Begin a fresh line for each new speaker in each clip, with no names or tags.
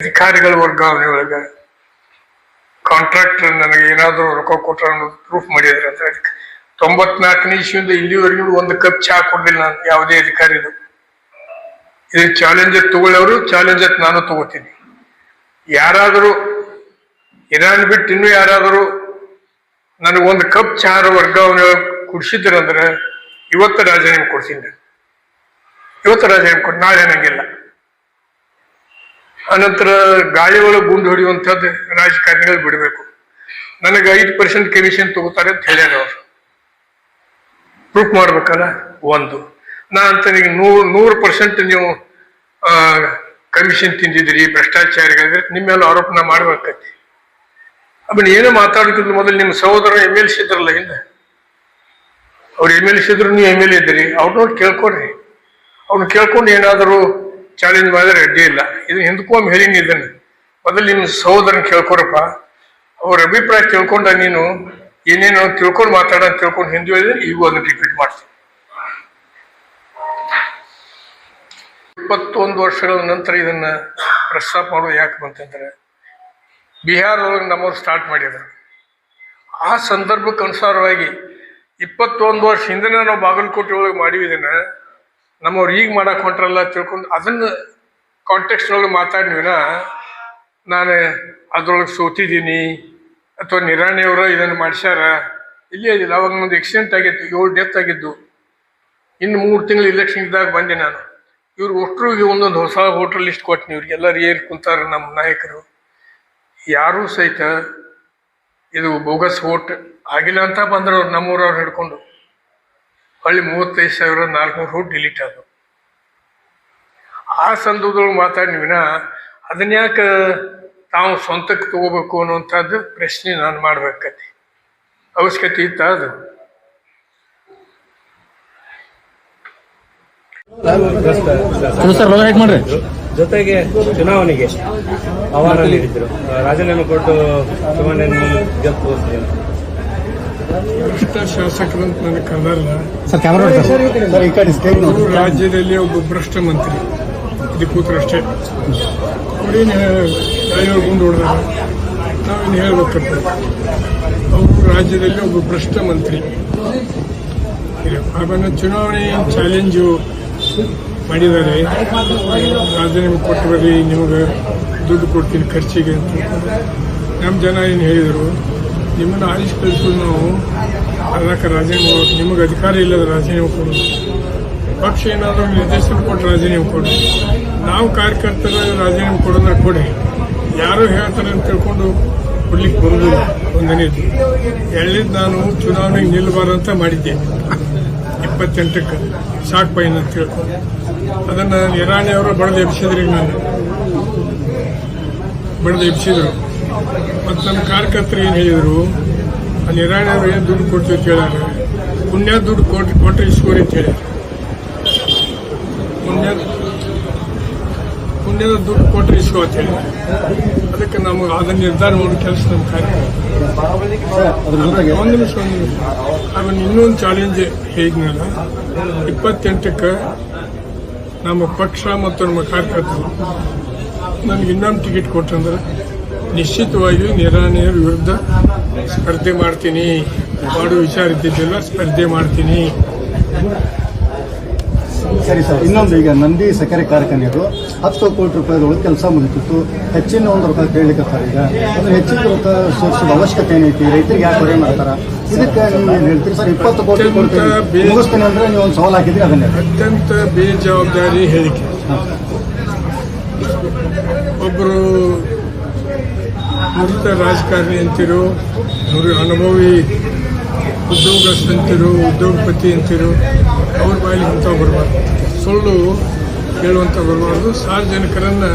ಅಧಿಕಾರಿಗಳ ವರ್ಗಾವಣೆ ಒಳಗೆ ಕಾಂಟ್ರಾಕ್ಟರ್ ನನಗೆ ಏನಾದರೂ ರೊಕ್ಕ ಕೊಟ್ರ ಅನ್ನೋದು ಪ್ರೂಫ್ ಮಾಡಿದ್ರೆ ಅಂತ ತೊಂಬತ್ನಾಲ್ಕನೇ ಇಶ್ಯೂಂದ ಇಲ್ಲಿವರೆಗೂ ಒಂದು ಕಪ್ ಚಹಾ ಕೊಡ್ಲಿಲ್ಲ ನಾನು, ಯಾವುದೇ ಅಧಿಕಾರಿದು ಇದು ಚಾಲೆಂಜರ್ ತಗೊಳ್ಳೋರು ಚಾಲೆಂಜರ್ ನಾನು ತಗೋತೀನಿ. ಯಾರಾದರೂ ಇರಾನ್ ಬಿಟ್ಟು ಇನ್ನೂ ಯಾರಾದರೂ ನನಗೆ ಒಂದು ಕಪ್ ಚಹಾರ ವರ್ಗಾವಣೆ ಕುಡಿಸಿದ್ರಂದ್ರೆ, ಇವತ್ತು ರಾಜೀನಾಮೆ ಕೊಡ್ತೀನಿ. ಇವತ್ತು ರಾಜೀನಾಮೆ ಕೊಟ್ಟು ನಾಳೆ ನಂಗಿಲ್ಲ ಅನಂತರ ಗಾಳಿ ಒಳಗೆ ಗುಂಡು ಹೊಡೆಯುವಂಥದ್ದು ರಾಜಕಾರಣಿಗಳು ಬಿಡಬೇಕು. ನನಗೆ ಐದು ಪರ್ಸೆಂಟ್ ಕಮಿಷನ್ ತಗೋತಾರೆ ಅಂತ ಹೇಳ್ಯಾರ ಅವರು. ಪ್ರೂಫ್ ಮಾಡ್ಬೇಕಲ್ಲ? ಒಂದು. ನಾ ಅಂತ ನೀವು ನೂರು ನೂರು ಪರ್ಸೆಂಟ್ ನೀವು ಕಮಿಷನ್ ತಿಂದಿದ್ರಿ ಭ್ರಷ್ಟಾಚಾರಿಗಳಿದ್ರೆ ನಿಮ್ಮ ಮೇಲೆ ಆರೋಪನ ಮಾಡ್ಬೇಕೈತಿ ಆಮೇಲೆ ಏನೋ ಮಾತಾಡೋಕ್ಕಿಂತ ಮೊದಲು ನಿಮ್ಮ ಸಹೋದರ ಎಂ ಎಲ್ ಸಿ ಇದ್ರಲ್ಲ ಹಿಂದೆ ಅವ್ರು ಎಂ ಎಲ್ ಸಿ ಇದ್ರು, ನೀವು ಎಂ ಎಲ್ ಎ ಇದ್ದೀರಿ. ಅವ್ರನ್ನ ಕೇಳ್ಕೊಡ್ರಿ ಅವ್ನು ಕೇಳ್ಕೊಂಡು ಏನಾದರೂ ಚಾಲೆಂಜ್ ಮಾಡಿದ್ರೆ ಅಡ್ಡಿ ಇಲ್ಲ. ಇದು ಹಿಂದಕ್ಕೊಮ್ಮೆ ಹೇಳಿನಿ ಇದನ್ನು. ಮೊದಲು ನಿಮ್ಮ ಸಹೋದರನ್ ಕೇಳ್ಕೊರಪ್ಪ. ಅವ್ರ ಅಭಿಪ್ರಾಯ ತಿಳ್ಕೊಂಡ ನೀನು ಏನೇನು ತಿಳ್ಕೊಂಡು ಮಾತಾಡ ತಿಳ್ಕೊಂಡು ಹಿಂದೆ ಹೇಳಿದ್ರೆ ಈಗೂ ಅದನ್ನ ರಿಪೀಟ್ ಮಾಡ್ತೀನಿ. ಇಪ್ಪತ್ತೊಂದು ವರ್ಷಗಳ ನಂತರ ಇದನ್ನ ಪ್ರಸ್ತಾಪ ಮಾಡೋದು ಯಾಕೆ ಬಂತಂದ್ರೆ, ಬಿಹಾರದೊಳಗೆ ನಮ್ಮವ್ರು ಸ್ಟಾರ್ಟ್ ಮಾಡಿದ್ರು. ಆ ಸಂದರ್ಭಕ್ಕೆ ಅನುಸಾರವಾಗಿ ಇಪ್ಪತ್ತೊಂದು ವರ್ಷ ಹಿಂದೆ ನಾವು ಬಾಗಲಕೋಟೆ ಒಳಗೆ ಮಾಡಿವಿ ಇದನ್ನ ನಮ್ಮವ್ರು ಈಗ ಮಾಡಕ್ ಹೊಂಟ್ರಲ್ಲ ತಿಳ್ಕೊಂಡು ಅದನ್ನ ಕಾಂಟೆಕ್ಸ್ಟ್ ಒಳಗೆ ಮಾತಾಡಿವಿನ ನಾನು ಅದ್ರೊಳಗೆ ಸೋತಿದ್ದೀನಿ ಅಥವಾ ನಿರಾಣಿಯವರು ಇದನ್ನು ಮಾಡಿಸ್ಯಾರ? ಇಲ್ಲೇ ಇದಿಲ್ಲ ಅವಾಗ ಒಂದು ಎಕ್ಸಿಡೆಂಟ್ ಆಗಿತ್ತು, ಏಳು ಡೆತ್ ಆಗಿದ್ದು. ಇನ್ನು ಮೂರು ತಿಂಗಳು ಇಲೆಕ್ಷನ್ ಇದ್ದಾಗ ಬಂದೆ ನಾನು. ಇವ್ರು ಒಟ್ಟರು ಒಂದೊಂದು ಹೊಸ ಹೋಟೆಲ್ ಲಿಸ್ಟ್ ಕೊಟ್ಟಿನಿ ಇವ್ರಿಗೆಲ್ಲರೂ ಏನು ಕುಂತಾರ ನಮ್ಮ ನಾಯಕರು. ಯಾರೂ ಸಹಿತ ಇದು ಬೋಗಸ್ ಓಟ್ ಆಗಿಲ್ಲ ಅಂತ ಬಂದ್ರೆ ಅವ್ರು, ನಮ್ಮೂರವ್ರು ಹಿಡ್ಕೊಂಡು. ಹೊಳ್ಳಿ ಮೂವತ್ತೈದು ಸಾವಿರ ನಾಲ್ಕುನೂರು ಹೋಟ್ ಡಿಲೀಟ್ ಆದವು ಆ ಸಂದರ್ಭದೊಳಗೆ ಮಾತಾಡಿ ವಿನ ಅದನ್ನ ಯಾಕೆ ತಾವು ಸ್ವಂತಕ್ಕೆ ತಗೋಬೇಕು ಅನ್ನುವಂಥದ್ದು ಪ್ರಶ್ನೆ ನಾನು ಮಾಡ್ಬೇಕತಿ. ಅವಶ್ಯಕತೆ ಇತ್ತ ಅದು?
ಜೊತೆಗೆ ಚುನಾವಣೆಗೆ ಆಹ್ವಾನ ನೀಡಿದ್ರು. ರಾಜೀನಾಮೆ ಕೊಟ್ಟು ಚುನಾವಣೆಯನ್ನು ಗೆದ್ದು
ಭ್ರಷ್ಟ ಶಾಸಕರಂತ ನನಗೆ ಕನ್ನಲ್ಲ
ಸರ್ ಕ್ಯಾಮರಾ ಸರ್ ಸರ್ ಈ ಕಡೆ ಸ್ಟೇಜ್ ನೋಡಿ.
ರಾಜ್ಯದಲ್ಲಿ ಒಬ್ಬ ಭ್ರಷ್ಟ ಮಂತ್ರಿ. ಇಲ್ಲಿ ಕೂತ್ರಷ್ಟೇ. ಅವ್ರೇನು ಗಾಳಿಯೊಳಗೆ ಗುಂಡು ಹೊಡೆದಾರ ನಾವೇನು ಹೇಳ್ಬೇಕಪ್ಪ? ಅವರು ರಾಜ್ಯದಲ್ಲಿ ಒಬ್ಬ ಭ್ರಷ್ಟ ಮಂತ್ರಿ. ಅವನ ಚುನಾವಣೆ ಚಾಲೆಂಜು ಮಾಡಿದ್ದಾರೆ. ರಾಜೀನಾಮೆ ಕೊಟ್ಟು ಬರ್ರಿ ನಿಮಗೆ ದುಡ್ಡು ಕೊಡ್ತೀನಿ ಖರ್ಚಿಗೆ ಅಂತ. ನಮ್ಮ ಜನ ಏನು ಹೇಳಿದರು? ನಿಮ್ಮನ್ನು ಆರಿಸಿ ಕಳಿಸ್ಕೊಂಡು ನಾವು ಅದಕ್ಕೆ ರಾಜೀನಾಮೆ. ನಿಮಗೆ ಅಧಿಕಾರ ಇಲ್ಲದ ರಾಜೀನಾಮೆ ಕೊಡೋದು. ಪಕ್ಷ ಏನಾದರೂ ನಿರ್ದೇಶನ ಕೊಟ್ಟು ರಾಜೀನಾಮೆ ಕೊಡಿ. ನಾವು ಕಾರ್ಯಕರ್ತರ ರಾಜೀನಾಮೆ ಕೊಡೋದನ್ನ ಕೊಡಿ. ಯಾರು ಹೇಳ್ತಾರೆ ಅಂತ ತಿಳ್ಕೊಂಡು ಕೊಡ್ಲಿಕ್ಕೆ ಬರೋದಿಲ್ಲ ಒಂದನೇದು ಎಳ್ಳಿದ್ದು ನಾನು ಚುನಾವಣೆಗೆ ನಿಲ್ಲಬಾರಂತ ಮಾಡಿದ್ದೆ. ಇಪ್ಪತ್ತೆಂಟಕ್ಕೆ. ಶಾಕ್ ಪೈನ್ ಅಂತ ತಿಳ್ಕೊಂಡು ಅದನ್ನು ನಿರಾಣಿ ಅವರು ಬಡದು ಎಬ್ಸಿದ್ರಿ ನಾನು ಬಡದು ಎಬ್ಸಿದ್ರು ಮತ್ತು ನಮ್ಮ ಕಾರ್ಯಕರ್ತರು ಏನು ಹೇಳಿದರು ಆ ನಿರಾಣಿ ಅವರು ಏನು ದುಡ್ಡು ಕೊಡ್ತೀವಿ ಅಂತ ಹೇಳ ಪುಣ್ಯ ದುಡ್ಡು ಕೊಟ್ಟು ಕೊಟ್ಟರೆ ಇಸ್ಕೋರಿ ಅಂತ ಹೇಳಿ. ಪುಣ್ಯ ಪುಣ್ಯದ ದುಡ್ಡು ಕೊಟ್ಟರೆ ಇಸ್ಕೋ ಅಂತ ಹೇಳಿ. ಅದಕ್ಕೆ ನಮಗೆ ಅದನ್ನು ನಿರ್ಧಾರ ಮಾಡೋ ಕೆಲಸ ನಮ್ಮ ಕಾರ್ಯ ಒಂದು ನಿಮಿಷ ಒಂದು ನಿಮಿಷ. ಆಮೇಲೆ ಇನ್ನೊಂದು ಚಾಲೆಂಜ್ ಹೇಗಿನಲ್ಲ ಇಪ್ಪತ್ತೆಂಟಕ್ಕೆ ನಮ್ಮ ಪಕ್ಷ ಮತ್ತು ನಮ್ಮ ಕಾರ್ಯಕರ್ತರು ನನಗೆ ಇನ್ನೊಂದು ಟಿಕೆಟ್ ಕೊಟ್ಟಂದ್ರೆ ನಿಶ್ಚಿತವಾಗಿಯೂ ನಿರಾಣಿಯರ ವಿರುದ್ಧ ಸ್ಪರ್ಧೆ ಮಾಡ್ತೀನಿ. ಮಾಡೋ ವಿಚಾರ ಇದ್ದಿದ್ದಿಲ್ಲ ಸ್ಪರ್ಧೆ ಮಾಡ್ತೀನಿ.
ಸರಿ ಸರ್ ಇನ್ನೊಂದು ಈಗ ನಂದಿ ಸಕ್ಕರೆ ಕಾರ್ಖಾನೆಯದು ಹತ್ತು ಕೋಟಿ ರೂಪಾಯಿದೊಳಗೆ ಕೆಲಸ ಮುಗಿತಿತ್ತು. ಹೆಚ್ಚಿನ ಒಂದು ರೂಪಾಯಿ ಕೇಳಲಿಕ್ಕೆ ಈಗ ಅಂದ್ರೆ ಹೆಚ್ಚಿನ ರೂಪಾಯಿ ಸೇರಿಸೋದು ಅವಶ್ಯಕತೆ ಏನೈತಿ? ರೈತರಿಗೆ ಯಾಕೆ ಹೊರೆ ಮಾಡ್ತಾರ? ಇದಕ್ಕೆ ನೀವು ಏನು ಹೇಳ್ತೀರಿ ಸರ್ ಇಪ್ಪತ್ತು ಕೋಟಿ ಮುಗಿಸ್ತೀನಿ ಅಂದ್ರೆ ನೀವು ಒಂದು ಸವಾಲು ಹಾಕಿದ್ರಿ ಅದನ್ನೇ.
ಅತ್ಯಂತ ಬೇಜವಾಬ್ದಾರಿ ಹೇಳಿಕೆ ಒಬ್ಬರು ನುರಿತ ರಾಜಕಾರಣಿ ಅಂತಿರು ನುರಿ ಅನುಭವಿ ಉದ್ಯೋಗಸ್ಥಂತಿರು ಉದ್ಯೋಗಪತಿ ಅಂತಿರು ಅವ್ರ ಬಾಯಿ ಅಂತ ಬರಬಾರ್ದು. ಸುಳ್ಳು ಹೇಳುವಂಥ ಬರಬಾರ್ದು. ಸಾರ್ವಜನಿಕರನ್ನ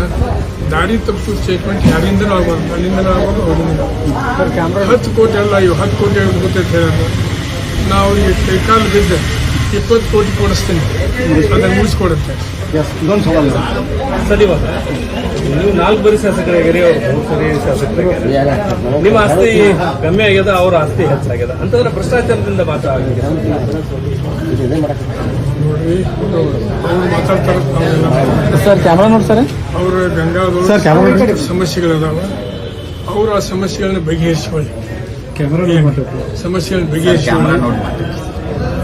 ದಾರಿ ತಪ್ಪು ಸ್ಟೇಟ್ಮೆಂಟ್ ಯಾರಿಂದನೂ ಆಗಬಾರ್ದು. ಅಲ್ಲಿಂದನೂ ಆಗಬಾರ್ದು ಅವರಿಂದ ಹತ್ತು ಕೋಟಿ ಅಲ್ಲ ಇವು ಹತ್ತು ಕೋಟಿ ಗೊತ್ತೈತೆ ಹೇಳೋದು. ನಾವು ಈ ಕೈಕಾಲು ಬಿದ್ದ ಇಪ್ಪತ್ತು ಕೋಟಿ ಕೊಡಿಸ್ತೀನಿ. ಅದನ್ನು ಮುಗಿಸ್ಕೊಡುತ್ತೆ.
ಸರಿ ಬಾ ನೀವು ನಾಲ್ಕು ಬರಿ ಶಾಸಕರಾಗಿರಿ ಅವ್ರು ಮೂರು ಸರಿ ಶಾಸಕರಾಗಿರಿ ನಿಮ್ಮ ಆಸ್ತಿ ಕಮ್ಮಿ ಆಗ್ಯದ ಅವ್ರ ಆಸ್ತಿ ಹೆಚ್ಚಾಗ್ಯದ ಅಂತಂದ್ರೆ ಭ್ರಷ್ಟಾಚಾರದಿಂದ ಮಾತ್ರ ಆಗಿದೆ.
ಸರ್ ಕ್ಯಾಮ್ರಾ ನೋಡಿ ಸರ್.
ಅವ್ರ ಗಂಗಾ
ಸರ್, ಕ್ಯಾಮರಾ ನೋಡಿ.
ಸಮಸ್ಯೆಗಳದಾವ. ಅವ್ರು ಆ ಸಮಸ್ಯೆಗಳನ್ನ ಬಗೆಹರಿಸಿಕೊಳ್ಳಿ.
ಕ್ಯಾಮ್ರಾ
ಸಮಸ್ಯೆಗಳನ್ನ ಬಗೆಹರಿಸಿಕೊಳ್ಳಿ.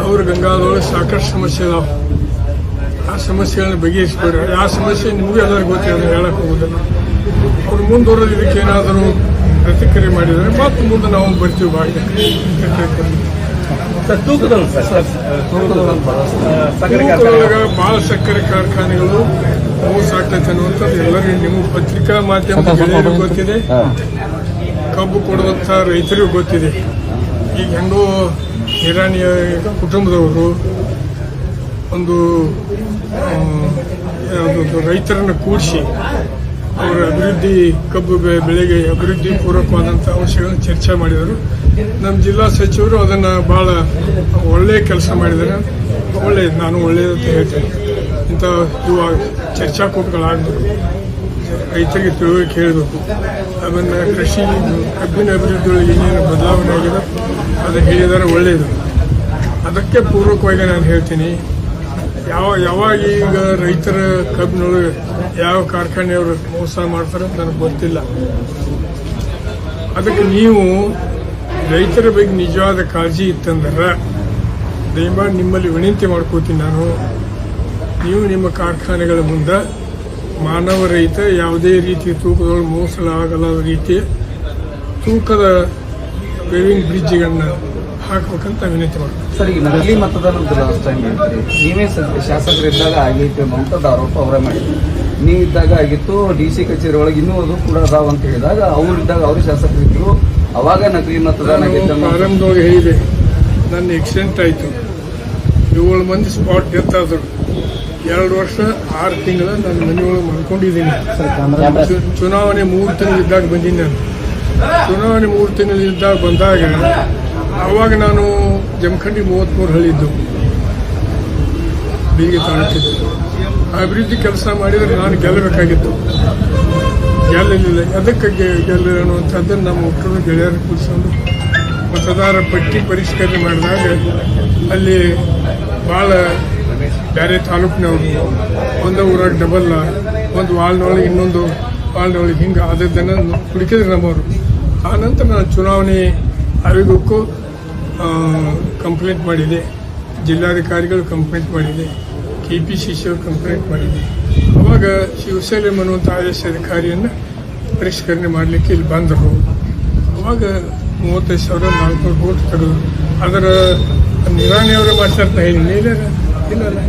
ಅವ್ರ ಗಂಗಾದೊಳಗೆ ಸಾಕಷ್ಟು ಸಮಸ್ಯೆ ಅದಾವ. ಆ ಸಮಸ್ಯೆಗಳನ್ನ ಬಗೆಹರಿಸ್ಬೇಡ್ರಿ. ಆ ಸಮಸ್ಯೆ ನಿಮಗೂ ಎಲ್ಲರಿಗೂ ಗೊತ್ತಿಲ್ಲ ಹೇಳಕ್ಕೆ ಹೇಳಕ್ ಹೋಗೋದಿಲ್ಲ. ಅವ್ರು ಮುಂದುವರೆದು ಇದಕ್ಕೆ ಏನಾದರೂ ಪ್ರತಿಕ್ರಿಯೆ ಮಾಡಿದರೆ ಮತ್ತೆ ಮುಂದೆ ನಾವು ಬರ್ತೀವಿ ತೂಕದೊಳಗೆ ಭಾಳ ಸಕ್ಕರೆ ಕಾರ್ಖಾನೆಗಳು ಮೋಸ ಆಗ್ತೈತೆ ಅನ್ನುವಂಥದ್ದು ಎಲ್ಲರಿಗೂ ನಿಮ್ಮ ಪತ್ರಿಕಾ ಮಾಧ್ಯಮ ಗೊತ್ತಿದೆ. ಕಬ್ಬು ಕೊಡುವಂಥ ರೈತರಿಗೂ ಗೊತ್ತಿದೆ. ಈಗ ಹೆಂಗೋ ಹಿರಾಣಿಯ ಕುಟುಂಬದವರು ಒಂದು ರೈತರನ್ನು ಕೂಡಿಸಿ ಅವರ ಅಭಿವೃದ್ಧಿ, ಕಬ್ಬು ಬೆಳೆಗೆ ಅಭಿವೃದ್ಧಿ ಪೂರ್ವಕವಾದಂಥ ಅಂಶಗಳನ್ನು ಚರ್ಚೆ ಮಾಡಿದರು. ನಮ್ಮ ಜಿಲ್ಲಾ ಸಚಿವರು ಅದನ್ನು ಭಾಳ ಒಳ್ಳೆಯ ಕೆಲಸ ಮಾಡಿದ್ದಾರೆ. ಒಳ್ಳೆಯದು ನಾನು ಒಳ್ಳೆಯದು ಅಂತ ಹೇಳ್ತೇನೆ. ಇಂಥ ಇವ ಚರ್ಚಾಕೂಟಗಳಾಗಬೇಕು. ರೈತರಿಗೆ ತಿಳುವಳಿಕೆ ಹೇಳಬೇಕು ಅದನ್ನು ಕೃಷಿ, ಕಬ್ಬಿನ ಅಭಿವೃದ್ಧಿಯೊಳಗೆ ಏನೇನು ಬದಲಾವಣೆ ಆಗಿದೆ ಅದು ಹೇಳಿದರೆ ಒಳ್ಳೆಯದು. ಅದಕ್ಕೆ ಪೂರ್ವಕವಾಗಿ ನಾನು ಹೇಳ್ತೀನಿ. ಯಾವ ಯಾವಾಗ ಈಗ ರೈತರ ಕಬ್ಬಿನೊಳಗೆ ಯಾವ ಕಾರ್ಖಾನೆಯವರು ಮೋಸ ಮಾಡ್ತಾರೆ ಅಂತ ನನಗೆ ಗೊತ್ತಿಲ್ಲ. ಅದಕ್ಕೆ ನೀವು ರೈತರ ಬಗ್ಗೆ ನಿಜವಾದ ಕಾಳಜಿ ಇತ್ತಂದ್ರೆ ದಯಮಾಡಿ ನಿಮ್ಮಲ್ಲಿ ವಿನಂತಿ ಮಾಡ್ಕೋತೀನಿ ನಾನು. ನೀವು ನಿಮ್ಮ ಕಾರ್ಖಾನೆಗಳ ಮುಂದೆ ಮಾನವ ರೈತ ಯಾವುದೇ ರೀತಿ ತೂಕದೊಳಗೆ ಮೋಸಲಾಗಲಾದ ರೀತಿ ತೂಕದ ವೇವಿಂಗ್ ಬ್ರಿಡ್ಜ್ಗಳನ್ನ ಹಾಕ್ಬೇಕಂತ ವಿನಂತಿ ಮಾಡ್ತೀನಿ.
ಸರ್ ಈಗ ನಕಲಿ ಮತದಾನದ ಲಾಸ್ಟ್ ಟೈಮ್ ಹೇಳ್ತೀರಿ. ನೀವೇ ಸ- ಶಾಸಕರಿದ್ದಾಗ ಆಗೈತೆ ಅನ್ನುವಂಥದ್ದು ಆರೋಪ ಅವರೇ ಮಾಡಿದ್ರು. ನೀವಿದ್ದಾಗ ಆಗಿತ್ತು ಡಿ ಸಿ ಕಚೇರಿ ಒಳಗೆ ಇನ್ನೂ ಅದು ಕೂಡ ಅದಾವ ಅಂತ ಹೇಳಿದಾಗ ಅವ್ರು ಅವರಿದ್ದಾಗ ಅವರು ಶಾಸಕರಿದ್ರು. ಅವಾಗ ನಕಲಿ ಮತದಾನ
ನಾನು
ಆಗಿತ್ತು ಅನ್ನೋ
ಪ್ರಾರಂಭದೊಳಗೆ ಹೇಳಿದೆ ನನ್ನ ಎಕ್ಸಿಡೆಂಟ್ ಆಯಿತು. ಏಳು ಮಂದಿ ಸ್ಪಾಟ್ ಡೆತ್ ಆದರು ಎರಡು ವರ್ಷ ಆರು ತಿಂಗಳ ನನ್ನ ಮನೆಯೊಳಗೆ ಮಾಡ್ಕೊಂಡಿದ್ದೀನಿ ಚುನಾವಣೆ ಮೂರು ತಿಂಗಳಿದ್ದಾಗ ಬಂದೀನಿ ನಾನು. ಚುನಾವಣೆ ಮೂರು ತಿಂಗಳಿದ್ದಾಗ ಬಂದಾಗ ಆವಾಗ ನಾನು ಜಮಖಂಡಿ ಮೂವತ್ತ್ಮೂರು ಹಳ್ಳಿದ್ದು. ಬೀಗಿ ತಾಲೂಕಿದ್ದು ಅಭಿವೃದ್ಧಿ ಕೆಲಸ ಮಾಡಿದರೆ ನಾನು ಗೆಲ್ಲಬೇಕಾಗಿತ್ತು. ಗೆಲ್ಲಲಿಲ್ಲ. ಅದಕ್ಕೆ ಗೆಲ್ಲ ಅನ್ನುವಂಥದ್ದನ್ನು ನಮ್ಮ ಹುಟ್ಟರು ಗೆಳೆಯರು ಕೂರಿಸ್ಕೊಂಡು ಮತದಾರ ಪಟ್ಟಿ ಪರಿಷ್ಕರಣೆ ಮಾಡಿದಾಗ ಅಲ್ಲಿ ಭಾಳ ಬೇರೆ ತಾಲೂಕಿನವರು, ಒಂದು ಊರಾಗ ಡಬಲ್ಲ ಒಂದು ವಾಲ್ನೊಳಗೆ ಇನ್ನೊಂದು ವಾಲ್ನೊಳಗೆ ಹಿಂಗೆ ಅದನ್ನು ಹುಡುಕಿದ್ರು ನಮ್ಮವರು. ಆ ನಂತರ ನಾನು ಚುನಾವಣೆ ಆಯೋಗಕ್ಕೂ ಕಂಪ್ಲೇಂಟ್ ಮಾಡಿದೆ. ಜಿಲ್ಲಾಧಿಕಾರಿಗಳು ಕಂಪ್ಲೇಂಟ್ ಮಾಡಿದೆ. ಕೆ ಪಿ ಸಿ ಸಿ ಅವರು ಕಂಪ್ಲೇಂಟ್ ಮಾಡಿದೆ. ಅವಾಗ ಶಿವಸೇನೆ ಅನ್ನುವಂಥ ಆದೇಶ ಅಧಿಕಾರಿಯನ್ನು ಪರಿಷ್ಕರಣೆ ಮಾಡಲಿಕ್ಕೆ ಇಲ್ಲಿ ಬಂದರು. ಅವಾಗ ಮೂವತ್ತೈದು ಸಾವಿರ, ನಾಲ್ಕುನೂರು ಕೋಟಿ ತೆಗೆದು ಅದರ ನಿರಾಣಿಯವರೇ ಮೇಲೆ ಇಲ್ಲ ಇಲ್ಲಲ್ಲ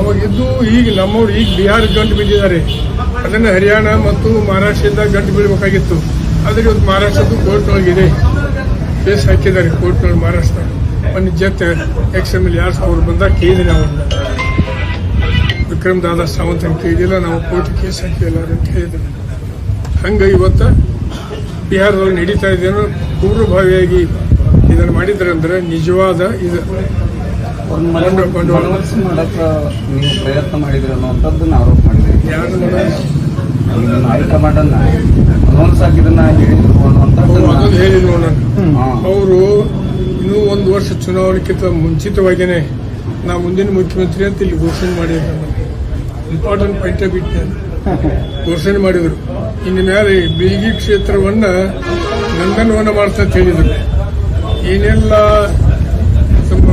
ಅವಾಗ ಇದ್ದು ಈಗ ನಮ್ಮವ್ರು ಈಗ ಬಿಹಾರ ಗಂಟು ಬಿದ್ದಿದ್ದಾರೆ. ಅದನ್ನು ಹರಿಯಾಣ ಮತ್ತು ಮಹಾರಾಷ್ಟ್ರದಿಂದ ಗಂಟು ಬೀಳಬೇಕಾಗಿತ್ತು. ಆದರೆ ಇವತ್ತು ಮಹಾರಾಷ್ಟ್ರದ್ದು ಕೋರ್ಟ್ನೊಳಗಿದೆ ಕೇಸ್ ಹಾಕಿದ್ದಾರೆ ಕೋರ್ಟ್ನಲ್ಲಿ ಮಹಾರಾಷ್ಟ್ರ. ಒಂದು ಜೊತೆ ಎಕ್ಸ್ ಎಂ ಎಲ್ ಯಾರು ಅವ್ರು ಬಂದಾಗ ಕೇಳಿದ್ರೆ ಅವ್ರನ್ನ ವಿಕ್ರಮ್ ದಾದಾ ಸಾವಂತ್ ಅಂತ ಕೇಳಿದಿಲ್ಲ ನಾವು ಕೋರ್ಟ್ ಕೇಸ್ ಹಾಕಿಲ್ಲ ಅಂತ ಹೇಳಿದ್ರು ಹಂಗೆ ಇವತ್ತು ಬಿಹಾರದಲ್ಲಿ ನಡೀತಾ ಇದೇನೋ ಪೂರ್ವಭಾವಿಯಾಗಿ ಇದನ್ನು ಮಾಡಿದ್ರೆ ಅಂದ್ರೆ ನಿಜವಾದ ಇದು.
ಪ್ರಯತ್ನ ಮಾಡಿದ್ರೆ ಅನ್ನೋ ಅನ್ನುವಂಥದ್ದನ್ನ ಆರೋಪ ಮಾಡಿದೆ
ಯಾರು
ಈಗ
ಅವರು ಹೇಳಿದ್ರು ಇನ್ನೂ ಒಂದು ವರ್ಷ ಚುನಾವಣೆಗಿಂತ ಮುಂಚಿತವಾಗಿಯೇ ನಾ ಮುಂದಿನ ಮುಖ್ಯಮಂತ್ರಿ ಅಂತ ಇಲ್ಲಿ ಘೋಷಣೆ ಮಾಡಿದ್ರು. ಇಂಪಾರ್ಟೆಂಟ್ ಪಾಯಿಂಟೇ ಬಿಟ್ಟು ಘೋಷಣೆ ಮಾಡಿದರು. ಇನ್ನು ಮೇಲೆ ಬೀಗಿ ಕ್ಷೇತ್ರವನ್ನು ನಂದನವನ ಮಾಡ್ತಾ ಅಂತ ಹೇಳಿದರು. ಏನೆಲ್ಲ ತಮ್ಮ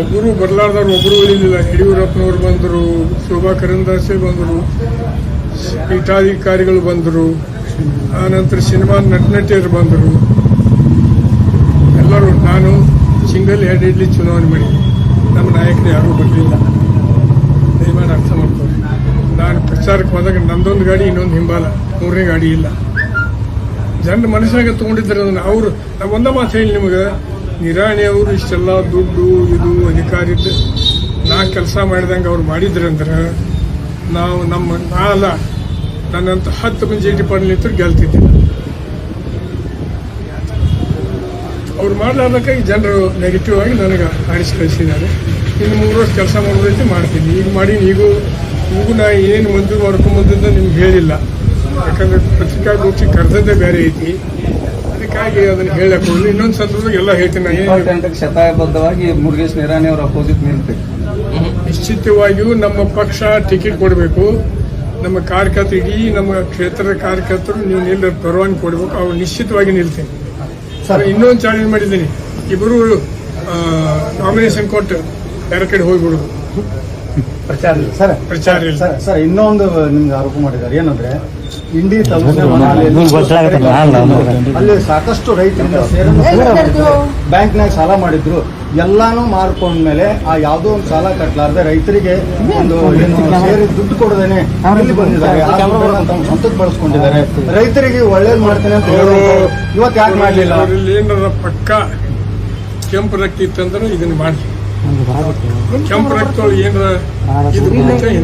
ಒಬ್ಬರು ಬರಲಾರ್ದವ್ರು ಒಬ್ಬರು ಉಳಿಲಿಲ್ಲ ಯಡಿಯೂರಪ್ಪನವರು ಬಂದರು ಶೋಭಾ ಕರಂದಾಸೆ ಬಂದರು. ಪೀಠಾಧಿಕಾರಿಗಳು ಬಂದರು ಆನಂತರ ಸಿನಿಮಾ ನಟನಟಿಯರು ಬಂದರು. ಎಲ್ಲರೂ, ನಾನು ಸಿಂಗಲ್ ಹ್ಯಾಂಡೆಡ್ಲಿ ಚುನಾವಣೆ ಮಾಡಿ ನಮ್ಮ ನಾಯಕರು ಯಾರೂ ಬರಲಿಲ್ಲ. ದಯಮಾಡಿ ಅರ್ಥ ಮಾಡ್ತಾರೆ ನಾನು ಪ್ರಚಾರಕ್ಕೆ ಹೋದಾಗ ನಂದೊಂದು ಗಾಡಿ, ಇನ್ನೊಂದು ಹಿಂಬಾಲ. ಮೂರನೇ ಗಾಡಿ ಇಲ್ಲ. ಜನ ಮನಸ್ಸಿನಾಗ ತಗೊಂಡಿದ್ದಾರೆ ಅದನ್ನು ಅವರು ನಾವು ಒಂದೇ ಮಾತು ಹೇಳಿ ನಿಮಗೆ. ನಿರಾಣಿ ಅವರು ಇಷ್ಟೆಲ್ಲ ದುಡ್ಡು, ಇದು, ಅಧಿಕಾರಿ ನಾ ಕೆಲಸ ಮಾಡಿದಂಗೆ ಅವ್ರು ಮಾಡಿದ್ರಂದ್ರೆ ನಾವು ನಮ್ಮ ನಾ ಅಲ್ಲ. ನನ್ನಂತ ಹತ್ತು ಮಂದಿ ಜೆ ಡಿ ಪಾಟೀಲ್ ಗೆಲ್ತಿದ್ದೆ. ಅವ್ರು ಮಾಡಲಾರ್ದಕ್ಕಾಗಿ ಜನರು ನೆಗೆಟಿವ್ ಆಗಿ ನನಗೆ ಆಡಿಸಿ ಕಳಿಸಿದ್ದಾರೆ. ಇನ್ನು ಮೂರು ವರ್ಷ ಕೆಲಸ ಮಾಡೋದೈತೆ ಮಾಡ್ತೀನಿ. ಈಗ ಮಾಡಿ ಈಗೂ ಈಗೂ ನಾ ಏನು ಮಂದಿ ಮಾಡ್ಕೊಂಬಂದಿದ್ದ ನಿಮ್ಗೆ ಹೇಳಿಲ್ಲ. ಯಾಕಂದ್ರೆ ಪತ್ರಿಕಾಗೋಷ್ಠಿ ಕರೆದದ್ದೇ ಬೇರೆ ಐತಿ. ಅದಕ್ಕೆ ಅದಕ್ಕಾಗಿ ಅದನ್ನ ಹೇಳಕ್ಕೆ ಹೋಗಿ ಇನ್ನೊಂದು ಸಂದರ್ಭದಾಗ ಎಲ್ಲ ಹೇಳ್ತೀನಿ ಏನು
ಶತಾಯಬದ್ಧವಾಗಿ ಮುರುಗೇಶ್ ನಿರಾಣಿ ಅವರ ಅಪೋಸಿಟ್ ನಿಲ್ತೀವಿ
ನಿಶ್ಚಿತವಾಗಿಯೂ ನಮ್ಮ ಪಕ್ಷ ಟಿಕೆಟ್ ಕೊಡಬೇಕು. ನಮ್ಮ ಕಾರ್ಯಕರ್ತರು ಇಡೀ ನಮ್ಮ ಕ್ಷೇತ್ರದ ಕಾರ್ಯಕರ್ತರು ನೀವು ನಿಲ್ಲ ಪರವಾನಗಿ ಕೊಡಬೇಕು. ಅವ್ರು ನಿಶ್ಚಿತವಾಗಿ ನಿಲ್ತೀನಿ.
ಸರ್.
ಇನ್ನೊಂದು ಚಾಲೆಂಜ್ ಮಾಡಿದ್ದೀನಿ. ಇಬ್ಬರು ನಾಮಿನೇಷನ್ ಕೊಟ್ಟು ಬೇರೆ ಕಡೆ ಹೋಗ್ಬಿಡುದು
ಸರ್
ಪ್ರಚಾರ ಇಲ್ಲ.
ಸರ್ ಸರ್ ಇನ್ನೊಂದು ನಿಮ್ಗೆ ಆರೋಪ ಮಾಡಿದ್ದಾರೆ. ಏನಂದ್ರೆ ಇಂಡಿ ಅಲ್ಲಿ ಸಾಕಷ್ಟು ರೈತರಿಂದ ಸೇರಿ ಬ್ಯಾಂಕ್ನಾಗ ಸಾಲ ಮಾಡಿದ್ರು. ಎಲ್ಲಾನು ಮಾರ್ಕೊಂಡ್ಮೇಲೆ ಆ ಯಾವುದೋ ಒಂದು ಸಾಲ ಕಟ್ಟಲಾರ್ದೆ ರೈತರಿಗೆ ಒಂದು ಏನು ಸೇರಿ ದುಡ್ಡು ಕೊಡದೇನೆ ಇಲ್ಲಿ ಬಂದಿದ್ದಾರೆ. ತಮ್ಮ ಸ್ವಂತಕ್ಕೆ ಬಳಸ್ಕೊಂಡಿದ್ದಾರೆ. ರೈತರಿಗೆ ಒಳ್ಳೇದ್ ಮಾಡ್ತೇನೆ ಅಂತ ಹೇಳಿ ಇವತ್ತು ಯಾಕೆ ಮಾಡ್ಲಿಲ್ಲ?
ಏನಾರ ಪಕ್ಕ ಕೆಂಪು ರಕ್ತ ಇತ್ತಂದ್ರೆ ಇದನ್ನ ಮಾಡಿ. ಕೆಂಪು ರಕ್ತ ಏನಾರ ಇದು ಇಂಥ
ಯು